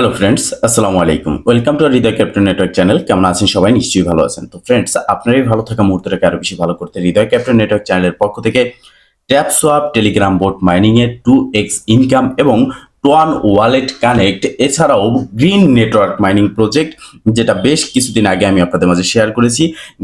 Hello friends আসসালামু আলাইকুম welcome to Hridoy captain network channel কেমন আছেন সবাই? নিশ্চয়ই ভালো আছেন। তো ফ্রেন্ডস আপনারই ভালো থাকা মুহূর্তটাকে আরও বেশি ভালো করতে হৃদয় ক্যাপ্টেন নেটওয়ার্ক চ্যানেলের পক্ষ থেকে tap swap Telegram board mining এর টু এক্স ইনকাম এবং টোয়ান ওয়ালেট কানেক্ট, এছাড়াও গ্রিন নেটওয়ার্ক মাইনিং প্রজেক্ট, যেটা বেশ কিছুদিন আগে আমি আপনাদের মাঝে শেয়ার করেছি।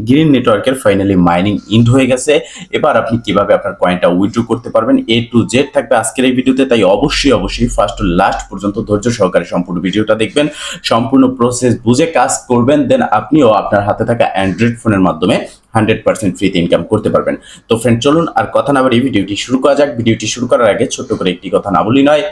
গ্রিন নেটওয়ার্কের ফাইনালি মাইনিং ইন্ড হয়ে গেছে। এবার আপনি কীভাবে আপনার কয়েনটা উইথড্র করতে পারবেন এ টু জেড থাকবে আজকের এই ভিডিওতে, তাই অবশ্যই অবশ্যই ফার্স্ট টু লাস্ট পর্যন্ত ধৈর্য সহকারে সম্পূর্ণ ভিডিওটা দেখবেন। সম্পূর্ণ প্রসেস বুঝে কাজ করবেন, দেন আপনিও আপনার হাতে থাকা অ্যান্ড্রয়েড ফোনের মাধ্যমে হান্ড্রেড পার্সেন্ট ফ্রিতে ইনকাম করতে পারবেন। তো ফ্রেন্ড চলুন আর কথা না বাড়িয়ে ভিডিওটি শুরু করা যাক। ভিডিওটি শুরু করার আগে ছোট্ট করে একটি কথা না বলি নয়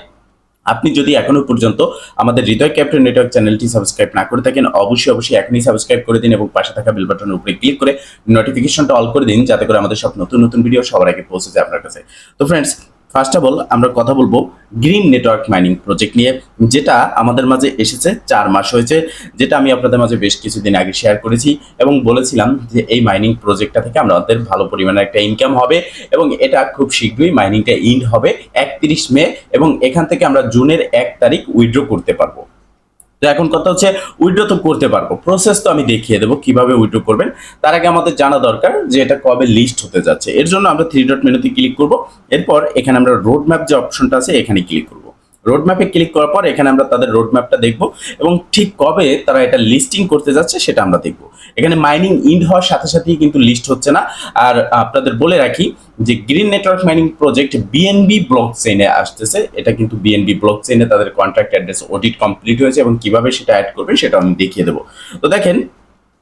আপনি যদি এখনও পর্যন্ত আমাদের হৃদয় ক্যাপ্টেন নেটওয়ার্ক চ্যানেলটি সাবস্ক্রাইব না করে থাকেন, অবশ্যই অবশ্যই এখনই সাবস্ক্রাইব করে দিন এবং পাশে থাকা বেল বাটনের উপরে ক্লিক করে নোটিফিকেশনটা অল করে দিন, যাতে করে আমাদের সব নতুন নতুন ভিডিও সবার আগে পৌঁছে যায় আপনার কাছে। তো ফ্রেন্ডস ফার্স্ট অফ অল আমরা কথা বলব গ্রিন নেটওয়ার্ক মাইনিং প্রজেক্ট নিয়ে, যেটা আমাদের মাঝে এসেছে চার মাস হয়েছে, যেটা আমি আপনাদের মাঝে বেশ কিছুদিন আগে শেয়ার করেছি এবং বলেছিলাম যে এই মাইনিং প্রজেক্টটা থেকে আমাদের ভালো পরিমাণে একটা ইনকাম হবে এবং এটা খুব শীঘ্রই মাইনিংটা ইন্ড হবে একত্রিশ মে এবং এখান থেকে আমরা জুনের এক তারিখ উইড্রো করতে পারব। তো এখন কথা হচ্ছে উইড্রো তো করতে পারব। প্রসেস তো আমি দেখিয়ে দেবো কীভাবে উইড্রো করবেন। তার আগে আমাদের জানা দরকার যে এটা কবে লিস্ট হতে যাচ্ছে। এর জন্য আমরা থ্রি ডট মেনুতে ক্লিক করব। এরপর এখানে আমরা রোড ম্যাপ যে অপশনটা আছে এখানে ক্লিক করব। রোড ম্যাপে ক্লিক করার পর এখানে আমরা তাদের রোড ম্যাপটা দেখব এবং ঠিক কবে তারা এটা লিস্টিং করতে যাচ্ছে সেটা আমরা দেখব। এখানে মাইনিং ইন্ড হওয়ার সাথে সাথেই কিন্তু লিস্ট হচ্ছে না। আর আপনাদের বলে রাখি যে green network mining project BNB block চেইনে আসতেছে। এটা কিন্তু বিএনবি ব্লক চেইনে তাদের কন্ট্রাক্ট অ্যাড্রেস অডিট কমপ্লিট হয়েছে এবং কীভাবে সেটা অ্যাড করবে সেটা আমি দেখিয়ে দেবো। তো দেখেন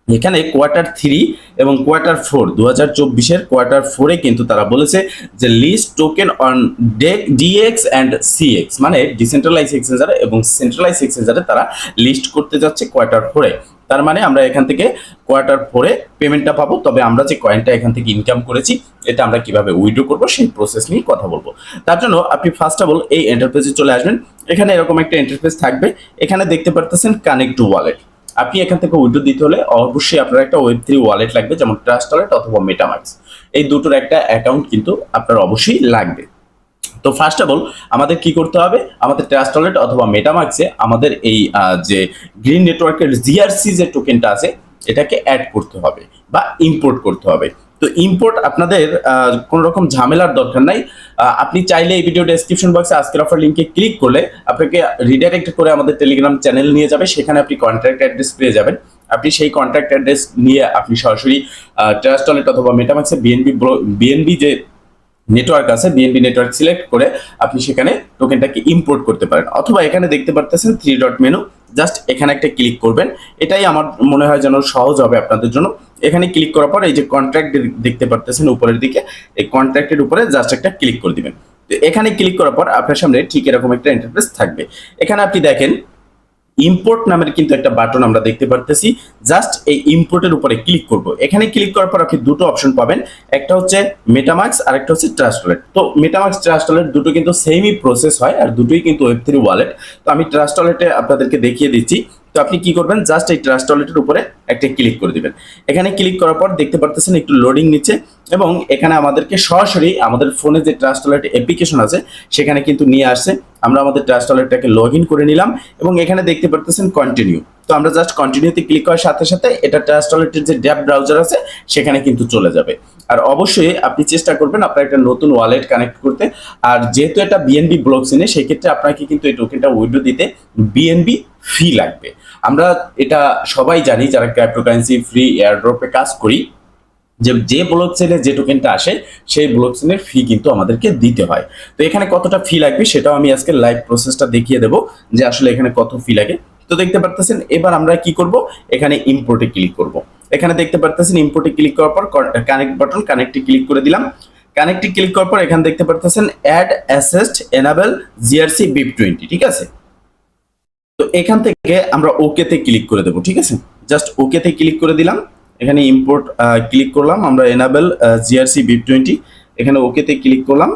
এখানে কোয়ার্টার থ্রি এবং কোয়ার্টার ফোর দু হাজার চব্বিশের কোয়ার্টার ফোরে কিন্তু তারা বলেছে যে list token on DEX DEX and CEX মানে ডিসেন্ট্রালাইজ এক্সচেঞ্জারে এবং সেন্ট্রালাইজ এক্সচেঞ্জারে তারা লিস্ট করতে যাচ্ছে কোয়ার্টার ফোরে তার মানে আমরা এখান থেকে কোয়ার্টার ফোরে পেমেন্টটা পাবো, তবে আমরা যে কয়েনটা এখান থেকে ইনকাম করেছি, এটা আমরা কীভাবে উইড্রো করব সেই প্রসেস নিয়ে কথা বলব। তার জন্য আপনি ফার্স্ট অফ অল এই এন্টারপ্রাইজে চলে আসবেন। এখানে এরকম একটা ইন্টারফেস থাকবে। এখানে দেখতে পারতেছেন কানেক্ট টু ওয়ালেট আপনি এখান থেকে উইড্রো দিতে হলে অবশ্যই আপনার একটা ওয়েব থ্রি ওয়ালেট লাগবে, যেমন ট্রাস্ট ওয়ালেট অথবা মেটামাক্স এই দুটোর একটা অ্যাকাউন্ট কিন্তু আপনার অবশ্যই লাগবে। তো ফার্স্ট অফ অল আমাদের কি করতে হবে? আমাদের ট্রাস্ট ওয়ালেট অথবা মেটামাক্সে আমাদের এই যে গ্রিন নেটওয়ার্কের জিআরসি যে টোকেনটা আছে, এটাকে অ্যাড করতে হবে বা ইম্পোর্ট করতে হবে। তো ইম্পোর্ট আপনাদের কোনো রকম ঝামেলার দরকার নাই। আপনি চাইলে এই ভিডিও ডেসক্রিপশন বক্সে আজকের অফার লিঙ্কে ক্লিক করলে আপনাকে রিডাইরেক্ট করে আমাদের টেলিগ্রাম চ্যানেল নিয়ে যাবে, সেখানে আপনি কন্ট্রাক্ট অ্যাড্রেস পেয়ে যাবেন। আপনি সেই কন্ট্রাক্ট অ্যাড্রেস নিয়ে আপনি সরাসরি ট্রাস্ট ওয়ালেট অথবা মেটামাক্সে বিএনবি বিএনবি যে নেটওয়ার্ক আছে বিএনবি নেটওয়ার্ক সিলেক্ট করে আপনি সেখানে টোকেনটাকে ইম্পোর্ট করতে পারেন। অথবা এখানে দেখতে পারতেছেন থ্রি ডট মেনু জাস্ট এখানে একটা ক্লিক করবেন। এটাই আমার মনে হয় যেন সহজ হবে আপনাদের জন্য। এখানে ক্লিক করার পর এই যে কন্ট্রাক্ট দেখতে পারতেছেন উপরের দিকে, এই কন্ট্রাক্টের উপরে জাস্ট একটা ক্লিক করে দিবেন। এখানে ক্লিক করার পর আপনার সামনে ঠিক এরকম একটা ইন্টারফেস থাকবে। এখানে আপনি দেখেন ইম্পোর্ট নামের কিন্তু একটা বাটন আমরা দেখতে পারতেছি। জাস্ট এই ইম্পোর্টের উপরে ক্লিক করব। এখানে ক্লিক করার পর আপনি দুটো অপশন পাবেন। একটা হচ্ছে মেটামাক্স আর একটা হচ্ছে ট্রাস্ট ওয়ালেট তো মেটামাক্স ট্রাস্ট ওয়ালেট দুটো কিন্তু সেমই প্রসেস হয় আর দুটোই কিন্তু ওয়েব থ্রি ওয়ালেট তো আমি ট্রাস্ট ওয়ালেটে আপনাদেরকে দেখিয়ে দিচ্ছি। তো আপনি কি করবেন? জাস্ট এই ট্রাস্ট ওয়ালেটের উপরে একটা ক্লিক করে দিবেন। এখানে ক্লিক করার পর দেখতে পারতেছেন একটু লোডিং নিচ্ছে এবং এখানে আমাদেরকে সরাসরি আমাদের ফোনে যে ট্রাস্ট অ্যাপ্লিকেশন আছে, সেখানে কিন্তু নিয়ে আসছে। আমরা আমাদের ট্রাস্ট ওয়ালেটটাকে লগ ইন করে নিলাম এবং এখানে দেখতে পারতেছেন কন্টিনিউ তো আমরা জাস্ট কন্টিনিউতে ক্লিক করার সাথে সাথে এটা ট্রাস্ট ওয়ালেটের যে ড্যাপ ব্রাউজার আছে, সেখানে কিন্তু চলে যাবে। আর অবশ্যই আপনি চেষ্টা করবেন আপনার একটা নতুন ওয়ালেট কানেক্ট করতে। আর যেহেতু এটা বিএনবি ব্লক সিনে সেই ক্ষেত্রে আপনাকে কিন্তু এই টোকেনটা উইড্রো দিতে বিএনবি ফি লাগবে। আমরা এটা সবাই জানি যারা ক্রিপ্টোকারেন্সি ফ্রি এয়ারড্রপে কাজ করি, যে যে ব্লক চেনে যে টোকেনটা আসে, সেই ব্লক চেনের ফি কিন্তু আমাদেরকে দিতে হয়। তো এখানে কতটা ফি লাগবে সেটাও আমি আজকে লাইভ প্রসেসটা দেখিয়ে দেবো, যে আসলে এখানে কত ফি লাগে। তো দেখতে পারতেছেন, এবার আমরা কি করব? এখানে ইম্পোর্টে ক্লিক করব। এখানে দেখতে পারতেছেন ইম্পোর্টে ক্লিক করার পর কানেক্ট বাটন কানেক্টে ক্লিক করে দিলাম। কানেক্টে ক্লিক করার পর এখানে দেখতে পারতেছেন add asset enable GRC BEP twenty ঠিক আছে? তো এখান থেকে আমরা ওকেতে ক্লিক করে দেবো, ঠিক আছে? জাস্ট ওকেতে ক্লিক করে দিলাম। এখানে ইম্পোর্ট ক্লিক করলাম। আমরা এনাবেল জিআরসি বিপ টোয়েন্টি এখানে ওকেতে ক্লিক করলাম।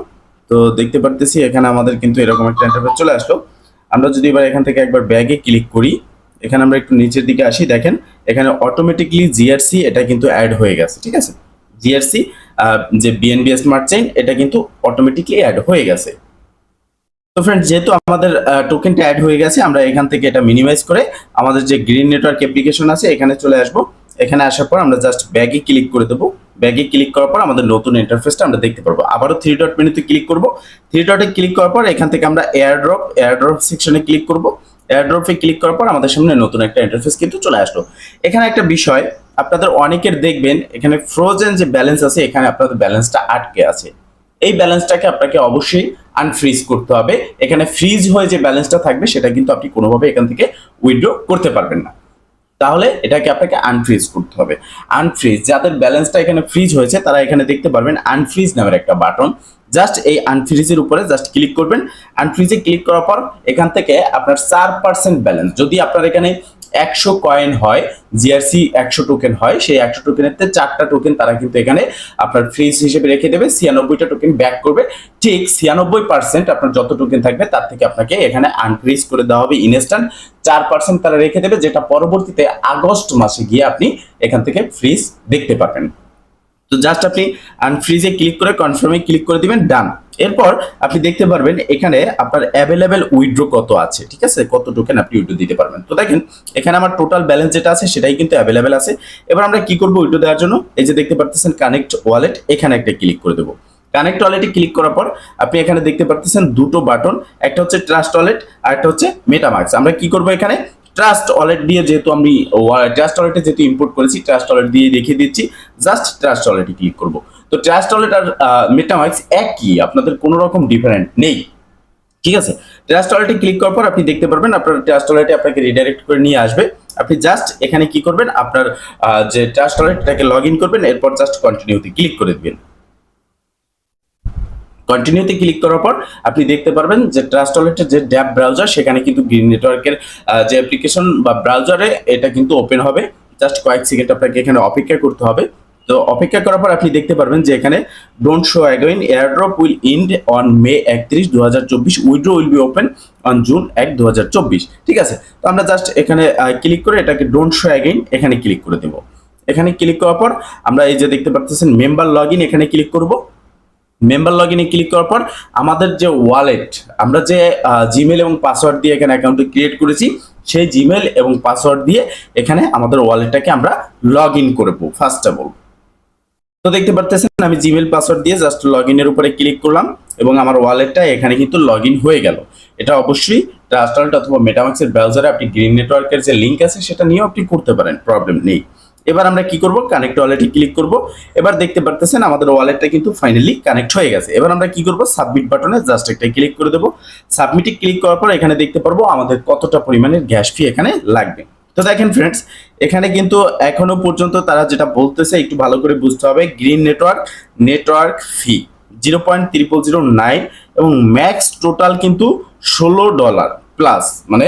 তো দেখতে পারতেছি এখানে আমাদের কিন্তু এরকম একটা ইন্টারফেস চলে আসলো। আমরা যদি এবার এখান থেকে একবার ব্যাগে ক্লিক করি, এখানে আমরা একটু নিচের দিকে আসি, দেখেন, এখানে অটোমেটিকলি জিআরসি এটা কিন্তু অ্যাড হয়ে গেছে, ঠিক আছে? জিআরসি যে বিএনবি স্মার্ট চেইন এটা কিন্তু অটোমেটিকলি অ্যাড হয়ে গেছে। তো ফ্রেন্ড যেহেতু আমাদের টোকেনটা অ্যাড হয়ে গেছে, আমরা এখান থেকে এটা মিনিমাইজ করে আমাদের যে গ্রিন নেটওয়ার্ক অ্যাপ্লিকেশন আছে, এখানে চলে আসব। এখানে আসার পর আমরা জাস্ট ব্যাগে ক্লিক করে দেবো। ব্যাগে ক্লিক করার পর আমাদের নতুন ইন্টারফেসটা আমরা দেখতে পারব। আবারও থ্রি ডট মেনুতে ক্লিক করব। থ্রি ডটে ক্লিক করার পর এখান থেকে আমরা এয়ারড্রপ এয়ারড্রপ সেকশনে ক্লিক করব। এয়ারড্রপে ক্লিক করার পর আমাদের সামনে নতুন একটা ইন্টারফেস কিন্তু চলে আসলো। এখানে একটা বিষয়, আপনাদের অনেকের দেখবেন, এখানে ফ্রোজেন যে ব্যালেন্স আছে, এখানে আপনাদের ব্যালেন্সটা আটকে আছে। এই ব্যালেন্সটাকে আপনাকে অবশ্যই আনফ্রিজ করতে হবে। এখানে ফ্রিজ হয়ে যে ব্যালেন্সটা থাকবে, সেটা কিন্তু আপনি কোনোভাবে এখান থেকে উইথড্র করতে পারবেন না। তাহলে এটাকে আপনাকে আনফ্রিজ করতে হবে। আনফ্রিজ যাদের ব্যালেন্সটা এখানে ফ্রিজ হয়েছে, তারা এখানে দেখতে পারবেন আনফ্রিজ নামের একটা বাটন জাস্ট এই আনফ্রিজের উপরে জাস্ট ক্লিক করবেন। আনফ্রিজে ক্লিক করার পর এখান থেকে আপনার চার পার্সেন্ট ব্যালেন্স যদি আপনার এখানে একশো কয়েন হয় জিআরসি একশো টোকেন হয়, সেই একশো টোকেনের চারটা টোকেন তারা কিন্তু এখানে আপনার ফ্রিজ হিসেবে রেখে দেবে, ছিয়ানব্বইটা টোকেন ব্যাক করবে। ঠিক ছিয়ানব্বই পার্সেন্ট আপনার যত টোকেন থাকবে তার থেকে আপনাকে এখানে আনফ্রিজ করে দেওয়া হবে ইনস্ট্যান্ট চার পার্সেন্ট তারা রেখে দেবে, যেটা পরবর্তীতে আগস্ট মাসে গিয়ে আপনি এখান থেকে ফ্রিজ দেখতে পাবেন তো জাস্ট আপনি আনফ্রিজে ক্লিক করে কনফার্মে ক্লিক করে দিবেন ডান এরপর আপনি দেখতে পারবেন এখানে আপনার অ্যাভেলেবেল উইড্রো কত আছে, ঠিক আছে? কত টোকেন আপনি উইথড্র দিতে পারবেন। তো দেখেন, এখানে আমার টোটাল ব্যালেন্স যেটা আছে, সেটাই কিন্তু অ্যাভেলেবেল আছে। এবার আমরা কি করব উইথড্র দেওয়ার জন্য? এই যে দেখতে পারতেছেন কানেক্ট ওয়ালেট এখানে একটা ক্লিক করে দেবো। কানেক্ট ওয়ালেটে ক্লিক করার পর আপনি এখানে দেখতে পারতেছেন দুটো বাটন একটা হচ্ছে ট্রাস্ট ওয়ালেট আর একটা হচ্ছে মেটামার্কস আমরা কি করব এখানে? ট্রাস্ট ওয়ালেট দিয়ে যেহেতু আমি ট্রাস্ট ওয়ালেটে যেহেতু ইম্পোর্ট করেছি ট্রাস্ট ওয়ালেট দিয়ে দেখিয়ে দিচ্ছি। জাস্ট ট্রাস্ট ওয়ালেটে ক্লিক করব। তো ট্রাস্ট ওয়ালেট আর মেটামার্কস একই, আপনাদের কোনো রকম ডিফারেন্ট নেই। ঠিক আছে? ট্রাস্ট ওয়ালেটে ক্লিক করার পর আপনি দেখতে পারবেন, আপনার ট্রাস্ট ওয়ালেটে আপনাকে রিডাইরেক্ট করে নিয়ে আসবে। আপনি জাস্ট এখানে কি করবেন, আপনার যে ট্রাস্ট ওয়ালেট এটাকে লগ ইন করবেন, এরপর জাস্ট কন্টিনিউতে ক্লিক করে দেবেন। কন্টিনিউতে ক্লিক করার পর আপনি দেখতে পারবেন যে ট্রাস্ট ওয়ালেটের যে ড্যাপ ব্রাউজার সেখানে কিন্তু গ্রিন নেটওয়ার্কের যে অ্যাপ্লিকেশন বা ব্রাউজারে এটা কিন্তু ওপেন হবে। জাস্ট কয়েক সেকেন্ড আপনাকে এখানে অপেক্ষা করতে হবে। তো অপেক্ষা করার পর আপনি দেখতে পারবেন যে এখানে don't show again airdrop will end on May একত্রিশ দু হাজার চব্বিশ। Withdraw will be open on June এক দু হাজার চব্বিশ। ঠিক আছে? তো আমরা জাস্ট এখানে ক্লিক করে এটাকে ডোন্ট শো অ্যাগেইন এখানে ক্লিক করে দেবো। এখানে ক্লিক করার পর আমরা এই যে দেখতে পাচ্ছেন মেম্বার লগ এখানে ক্লিক করব। মেম্বার লগ ইনে ক্লিক করার পর আমাদের যে ওয়ালেট আমরা যে জিমেল এবং পাসওয়ার্ড দিয়ে এখানে অ্যাকাউন্টটি ক্রিয়েট করেছি, সেই জিমেল এবং পাসওয়ার্ড দিয়ে এখানে আমাদের ওয়ালেটটাকে আমরা লগ ইন করব ফার্স্ট অফ অল তো দেখতে পারতেছেন, আমি জিমেল পাসওয়ার্ড দিয়ে জাস্ট লগ ইনের উপরে ক্লিক করলাম এবং আমার ওয়ালেটটা এখানে কিন্তু লগ হয়ে গেল। এটা অবশ্যই ট্রাস্টাল্ট অথবা মেটামাক্সের ব্রাউজারে আপনি গ্রিন নেটওয়ার্কের যে লিঙ্ক আছে, সেটা নিয়েও আপনি করতে পারেন প্রবলেম নেই। এবার আমরা কি করব? কানেক্ট ওয়ালেটে ক্লিক করব। এবার দেখতে পারতেছেন আমাদের ওয়ালেটটা কিন্তু ফাইনালি কানেক্ট হয়ে গেছে। এবার আমরা কি করব? সাবমিট বাটনে জাস্ট একটা ক্লিক করে দেবো। সাবমিটে ক্লিক করার পর এখানে দেখতে পারব আমাদের কতটা পরিমাণের গ্যাস ফি এখানে লাগবে। তো দেখেন ফ্রেন্ডস এখানে কিন্তু এখনও পর্যন্ত তারা যেটা বলতেছে একটু ভালো করে বুঝতে হবে। Green network network fee zero point triple zero nine এবং ম্যাক্স টোটাল কিন্তু ষোলো ডলার প্লাস মানে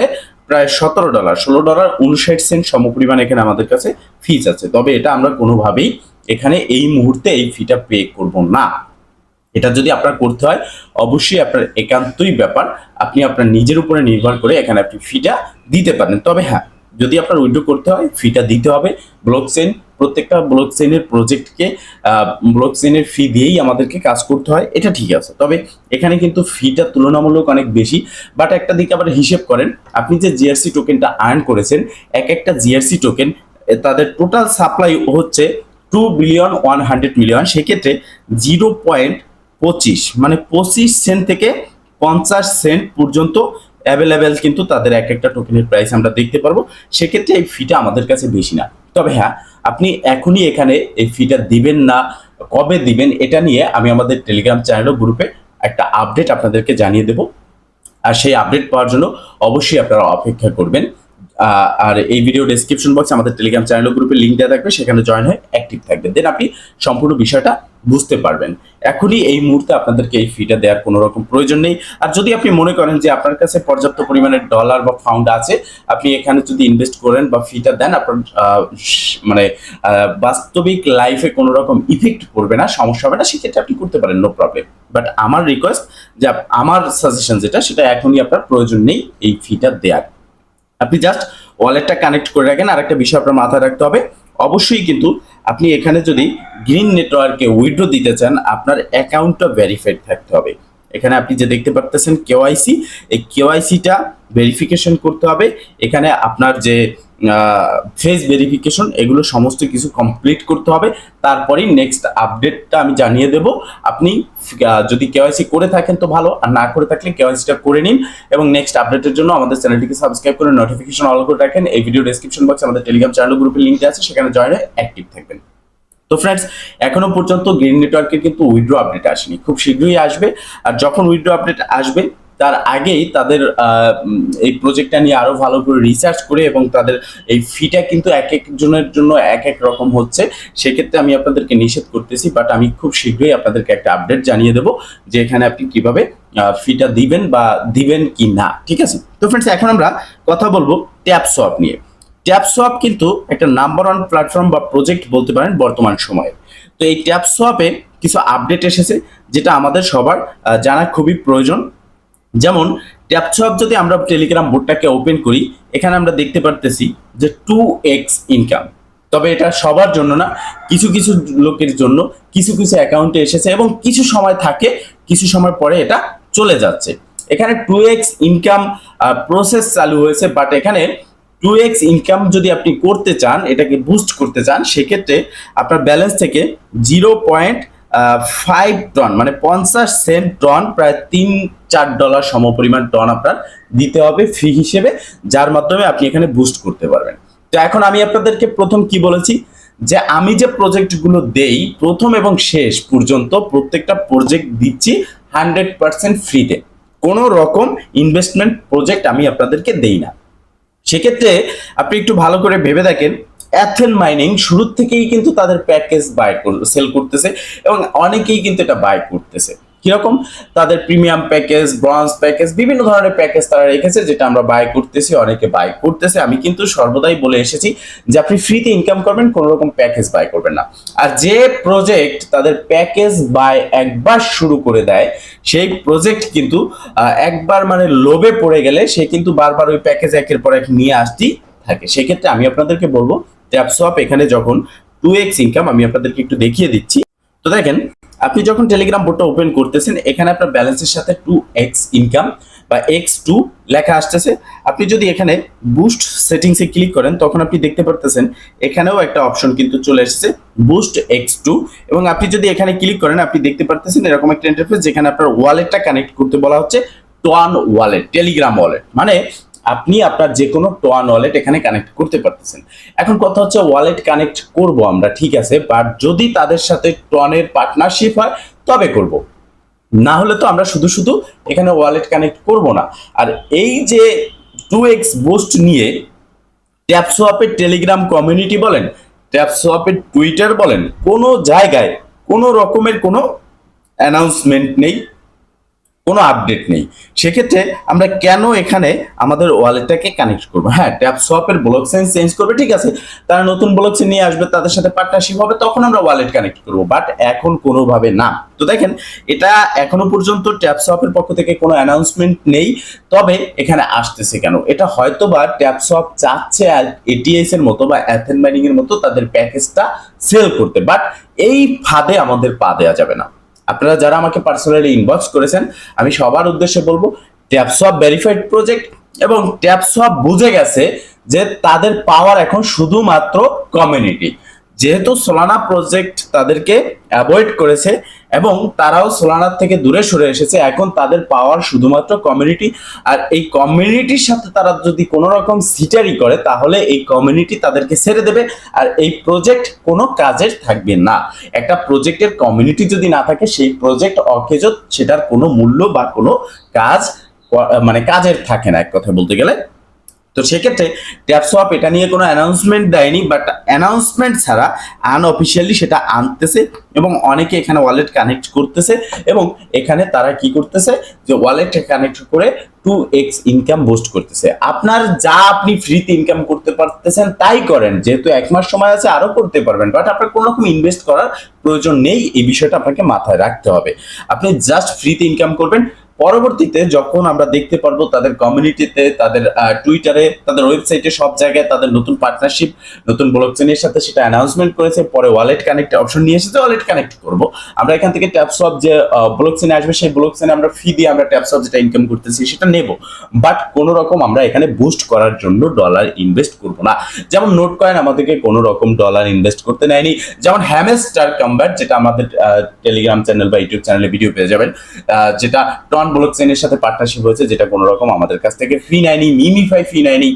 প্রায় সতেরো ডলার, ষোলো ডলার উনষাট সেন্ট সমপরিমাণ এখানে আমাদের কাছে ফিজ আছে। তবে এটা আমরা কোনোভাবেই এখানে এই মুহূর্তে এই ফিটা পে করব না। এটা যদি আপনার করতে হয়, অবশ্যই আপনার একান্তই ব্যাপার। আপনি আপনার নিজের উপরে নির্ভর করে এখানে আপনি ফিটা দিতে পারেন। তবে হ্যাঁ যদি আপনার উইড্রো করতে হয় ফিটা দিতে হবে। ব্লক চেন প্রত্যেকটা ব্লক চেনের প্রজেক্টকে ব্লক চেনের ফি দিয়েই আমাদেরকে কাজ করতে হয়, এটা ঠিক আছে। তবে এখানে কিন্তু ফিটা তুলনামূলক অনেক বেশি বাট একটা দিকে আবার হিসেব করেন, আপনি যে জিআরসি টোকেনটা আর্ন করেছেন, এক একটা জিআরসি টোকেন তাদের টোটাল সাপ্লাই হচ্ছে two billion one hundred million সেক্ষেত্রে জিরো পয়েন্ট পঁচিশ মানে পঁচিশ সেন্ট থেকে পঞ্চাশ সেন্ট পর্যন্ত অ্যাভেলেবেল কিন্তু তাদের এক একটা টোকেনের প্রাইস আমরা দেখতে পারব। সেক্ষেত্রে এই ফিটা আমাদের কাছে বেশি না। তবে হ্যাঁ আপনি এখনই এখানে এই ফিটা দিবেন না, কবে দিবেন এটা নিয়ে আমি আমাদের টেলিগ্রাম চ্যানেল গ্রুপে একটা আপডেট আপনাদেরকে জানিয়ে দেব। আর সেই আপডেট পাওয়ার জন্য অবশ্যই আপনারা অপেক্ষা করবেন। আর এই ভিডিও ডেসক্রিপশন বক্সে আমাদের টেলিগ্রাম চ্যানেল গ্রুপের লিঙ্ক দেওয়া থাকবে, সেখানে জয়েন হয়ে অ্যাক্টিভ থাকবেন দেন আপনি সম্পূর্ণ বিষয়টা বুঝতে পারবেন। এখনই এই মুহূর্তে আপনাদেরকে এই ফিটা দেওয়ার কোনো রকম প্রয়োজন নেই। আর যদি আপনি মনে করেন যে আপনার কাছে পর্যাপ্ত পরিমাণে ডলার বা ফাউন্ড আছে, আপনি এখানে যদি ইনভেস্ট করেন বা ফিটা দেন, আপনার মানে বাস্তবিক লাইফে কোনো রকম ইফেক্ট পড়বে না, সমস্যা হবে না, সেক্ষেত্রে আপনি করতে পারেন নো প্রবলেম বাট আমার রিকোয়েস্ট যে আমার সাজেশন যেটা, সেটা এখনই আপনার প্রয়োজন নেই এই ফিটা দেওয়ার আপনি জাস্ট ওয়ালেটটা কানেক্ট করে রাখেন আর একটা বিষয় আপনার মাথায় রাখতে হবে। অবশ্যই কিন্তু আপনি এখানে যদি গ্রিন নেটওয়ার্কে উইড্রো দিতে চান, আপনার অ্যাকাউন্টটা ভেরিফাইড থাকতে হবে। এখানে আপনি যে দেখতে পারতেছেন কেওয়াইসি এই কেওয়াইসিটা ভেরিফিকেশন করতে হবে। এখানে আপনার যে ফেস ভেরিফিকেশন এগুলো সমস্ত কিছু কমপ্লিট করতে হবে। তারপরেই নেক্সট আপডেটটা আমি জানিয়ে দেব। আপনি যদি কেওয়াইসি করে থাকেন তো ভালো, আর না করে থাকলে কেওয়াইসিটা করে নিন। এবং নেক্সট আপডেটের জন্য আমাদের চ্যানেলটিকে সাবস্ক্রাইব করে নোটিফিকেশন অল করে রাখেন। এই ভিডিও ডেসক্রিপশন বক্সে আমাদের টেলিগ্রাম চ্যানেল গ্রুপের লিঙ্ক আছে, সেখানে জয়েন হয়ে অ্যাক্টিভ থাকবেন। তো ফ্রেন্ডস এখনও পর্যন্ত গ্রিন নেটওয়ার্কের কিন্তু উইড্রো আপডেট আসেনি। খুব শীঘ্রই আসবে। আর যখন উইড্রো আপডেট আসবে তার আগেই তাদের এই প্রজেক্টটা নিয়ে আরও ভালো করে রিসার্চ করে এবং তাদের এই ফিটা কিন্তু এক এক জনের জন্য এক এক রকম হচ্ছে। সেক্ষেত্রে আমি আপনাদেরকে নিষেধ করতেছি বাট আমি খুব শীঘ্রই আপনাদেরকে একটা আপডেট জানিয়ে দেবো যে এখানে আপনি কীভাবে ফিটা দিবেন বা দিবেন কি না, ঠিক আছে? তো ফ্রেন্ডস এখন আমরা কথা বলব ট্যাপ সোয়াপ নিয়ে। ট্যাপ সোয়াপ কিন্তু একটা নাম্বার ওয়ান প্ল্যাটফর্ম বা প্রজেক্ট বলতে পারেন বর্তমান সময়ে। তো এই ট্যাপ সোয়াপে কিছু আপডেট এসেছে, যেটা আমাদের সবার জানা খুবই প্রয়োজন। যেমন, ট্যাপ সোয়াপ যদি আমরা টেলিগ্রাম বোর্ডটাকে ওপেন করি, এখানে আমরা দেখতে পারতেছি যে টু এক্স ইনকাম তবে এটা সবার জন্য না, কিছু কিছু লোকের জন্য কিছু কিছু অ্যাকাউন্টে এসেছে এবং কিছু সময় থাকে, কিছু সময় পরে এটা চলে যাচ্ছে। এখানে টু এক্স ইনকাম প্রসেস চালু হয়েছে বাট এখানে টু এক্স ইনকাম যদি আপনি করতে চান, এটাকে বুস্ট করতে চান, সেক্ষেত্রে আপনার ব্যালেন্স থেকে জিরো পয়েন্ট ফাইভ টন মানে পঞ্চাশ সেন্ট টন প্রায় তিন চার ডলার সমপরিমাণ টন আপনার দিতে হবে ফি হিসেবে, যার মাধ্যমে আপনি এখানে বুস্ট করতে পারবেন। তো এখন আমি আপনাদেরকে প্রথম কি বলেছি? যে আমি যে প্রজেক্টগুলো দেই, প্রথম এবং শেষ পর্যন্ত প্রত্যেকটা প্রজেক্ট দিচ্ছি হান্ড্রেড পার্সেন্ট ফ্রিতে কোনো রকম ইনভেস্টমেন্ট প্রজেক্ট আমি আপনাদেরকে দেই না। সেক্ষেত্রে আপনি একটু ভালো করে ভেবে দেখেন অ্যাথেন মাইনিং শুরুর থেকেই কিন্তু তাদের প্যাকেজ বাই সেল করতেছে এবং অনেকেই কিন্তু এটা বাই করতেছে। কীরকম? তাদের প্রিমিয়াম প্যাকেজ ব্রঞ্জ প্যাকেজ বিভিন্ন ধরনের প্যাকেজ তারা রেখেছে যেটা আমরা বাই করতেছি, অনেকে বাই করতেছে। আমি কিন্তু সর্বদাই বলে এসেছি যে আপনি ফ্রিতে ইনকাম করবেন কোনো রকম প্যাকেজ বাই করবেন না। আর যে প্রজেক্ট তাদের প্যাকেজ বাই একবার শুরু করে দেয়, সেই প্রজেক্ট কিন্তু একবার মানে লোভে পড়ে গেলে সে কিন্তু বারবার ওই প্যাকেজ একের পর এক নিয়ে আসতেই থাকে। সেক্ষেত্রে আমি আপনাদেরকে বলব ট্যাপসোয়াপ এখানে যখন টু এক্স ইনকাম আমি আপনাদেরকে একটু দেখিয়ে দিচ্ছি। তো দেখেন, আপনি যখন টেলিগ্রাম বোর্ডটা ওপেন করতেছেন, এখানে আপনার ব্যালেন্সের সাথে টু এক্স ইনকাম বা এক্স টু লেখা আসতেছে। আপনি যদি এখানে বুস্ট সেটিংসে ক্লিক করেন, তখন আপনি দেখতে পারতেছেন, এখানেও একটা অপশন কিন্তু চলে এসেছে বুস্ট এক্স টু এবং আপনি যদি এখানে ক্লিক করেন, আপনি দেখতে পারতেছেন এরকম একটা ইন্টারফেস যেখানে আপনার ওয়ালেটটা কানেক্ট করতে বলা হচ্ছে টোয়ান ওয়ালেট টেলিগ্রাম ওয়ালেট মানে আপনি আপনার যে কোনো টোয়ান ওয়ালেট এখানে কানেক্ট করতে পারতেছেন। এখন কথা হচ্ছে ওয়ালেট কানেক্ট করব আমরা, ঠিক আছে? বাট যদি তাদের সাথে টনের পার্টনারশিপ হয়, তবে করব। না হলে তো আমরা শুধু শুধু এখানে ওয়ালেট কানেক্ট করব না। আর এই যে টু এক্স বুস্ট নিয়ে ট্যাপসোয়াপের টেলিগ্রাম কমিউনিটি বলেন ট্যাপসোয়াপের টুইটার বলেন, কোনো জায়গায় কোনো রকমের কোনো অ্যানাউন্সমেন্ট নেই। কোনো আপডেট নেই। সেক্ষেত্রে আমরা কেন এখানে আমাদের ওয়ালেটটাকে কানেক্ট করব? হ্যাঁ ট্যাপ সোয়াপের ব্লক চেঞ্জ চেঞ্জ করবে, ঠিক আছে? তারা নতুন ব্লক চেঞ্জ নিয়ে আসবে, তাদের সাথে পার্টনারশিপ হবে, তখন আমরা ওয়ালেট কানেক্ট করব। বাট এখন কোনোভাবে না। তো দেখেন, এটা এখনও পর্যন্ত ট্যাপ সোয়াপের পক্ষ থেকে কোনো অ্যানাউন্সমেন্ট নেই। তবে এখানে আসতেছে কেন? এটা হয়তো বা ট্যাপ সোয়াপ চাচ্ছে এটিএস এর মতো বা অ্যাথেন মাইনিং এর মতো তাদের প্যাকেজটা সেল করতে। বাট এই ফাঁদে আমাদের পা দেওয়া যাবে না। আপনারা যারা আমাকে পার্সোনালি ইনবক্স করেছেন, আমি সবার উদ্দেশ্যে বলব ট্যাপসপ ভেরিফাইড প্রজেক্ট এবং ট্যাপসপ বুঝে গেছে যে তাদের পাওয়ার এখন শুধুমাত্র কমিউনিটি যেহেতু সোলানা প্রজেক্ট তাদেরকে অ্যাভয়েড করেছে এবং তারাও সোলানার থেকে দূরে সরে এসেছে, এখন তাদের পাওয়ার শুধুমাত্র কমিউনিটি আর এই কমিউনিটির সাথে তারা যদি কোনো রকম সিটারি করে, তাহলে এই কমিউনিটি তাদেরকে ছেড়ে দেবে আর এই প্রজেক্ট কোনো কাজের থাকবে না। একটা প্রজেক্টের কমিউনিটি যদি না থাকে, সেই প্রজেক্ট অকেজ সেটার কোনো মূল্য বা কোনো কাজ মানে কাজের থাকে না এক কথা বলতে গেলে। তো সেক্ষেত্রে ট্যাপসপ এটা নিয়ে কোনো অ্যানাউন্সমেন্ট দেয়নি বাট অ্যানাউন্সমেন্ট ছাড়া আনঅফিসিয়ালি সেটা আনতেছে এবং অনেকে এখানে ওয়ালেট কানেক্ট করতেছে এবং এখানে তারা কি করতেছে যে ওয়ালেট কানেক্ট করে টু এক্স ইনকাম বুস্ট করতেছে। আপনার যা আপনি ফ্রিতে ইনকাম করতে পারতেছেন তাই করেন, যেহেতু এক মাস সময় আছে আরও করতে পারবেন বাট আপনার কোনো রকম ইনভেস্ট করার প্রয়োজন নেই, এই বিষয়টা আপনাকে মাথায় রাখতে হবে। আপনি জাস্ট ফ্রিতে ইনকাম করবেন পরবর্তীতে যখন আমরা দেখতে পারব তাদের কমিউনিটিতে তাদের টুইটারে তাদের ওয়েবসাইটে সব জায়গায় তাদের নতুন পার্টনারশিপ নতুন ব্লক চেনের সাথে সেটা অ্যানাউন্সমেন্ট করেছে, পরে ওয়ালেট কানেক্ট অপশন নিয়ে এসেছে ওয়ালেট কানেক্ট করব। আমরা এখান থেকে ট্যাপসপ যে ব্লক চেনে আসবে, সেই ব্লক চেনে আমরা ফি দিয়ে আমরা ট্যাপসপ যেটা ইনকাম করতেছি সেটা নেব। বাট কোনো রকম আমরা এখানে বুস্ট করার জন্য ডলার ইনভেস্ট করব না। যেমন নোট কয়েন আমাদেরকে কোনো রকম ডলার ইনভেস্ট করতে নেয়নি। যেমন হ্যামেস্টার কম্ব্যাট যেটা আমাদের টেলিগ্রাম চ্যানেল বা ইউটিউব চ্যানেলে ভিডিও পেয়ে যাবেন যেটা টন ব্লক চেনের সাথে পার্টনারশিপ হয়েছে, যেটা কোনো রকম আমাদের কাছ থেকে ফি নেয়নি মিমিফাই ফি নেয়নি।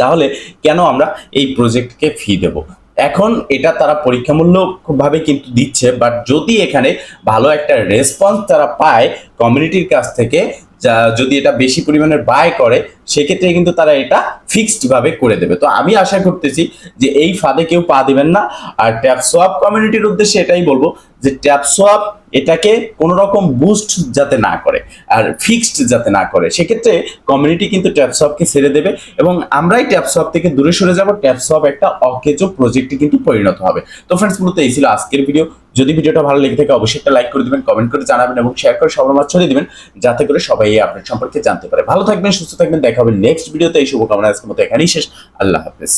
তাহলে কেন আমরা এই প্রজেক্টকে ফি দেব? এখন এটা তারা পরীক্ষামূলক ভাবে কিন্তু দিচ্ছে বাট যদি এখানে ভালো একটা রেসপন্স তারা পায় কমিউনিটির কাছ থেকে, যা যদি এটা বেশি পরিমাণের বাই করে, সেক্ষেত্রে কিন্তু তারা এটা ফিক্সড ভাবে করে দেবে। তো আমি আশা করতেছি যে এই ফাঁদে কেউ পা দিবেন না, আর ট্যাপ সোয়াপ কমিউনিটির উদ্দেশ্যে এটাই বলব যে ট্যাপ সোয়াপ এটাকে কোনো রকম বুস্ট যাতে না করে আর ফিক্সড যাতে না করে। সেক্ষেত্রে কমিউনিটি কিন্তু ট্যাপ ট্যাপসপকে ছেড়ে দেবে এবং আমরাই ট্যাপ ট্যাপসপ থেকে দূরে সরে যাব। ট্যাপসপ একটা অকেজো প্রজেক্টে কিন্তু পরিণত হবে। তো ফ্রেন্ডস মূলত এই ছিল আজকের ভিডিও যদি ভিডিওটা ভালো লেগে থাকে, অবশ্যই একটা লাইক করে দিবেন কমেন্ট করে জানাবেন এবং শেয়ার করে সবার মাছ ছড়িয়ে দিবেন, যাতে করে সবাই এই আপডেট সম্পর্কে জানতে পারে। ভালো থাকবেন, সুস্থ থাকবেন, দেখা হবে নেক্সট ভিডিওতে এই শুভকামনা আজকের মতো এখানেই শেষ। আল্লাহ হাফেজ।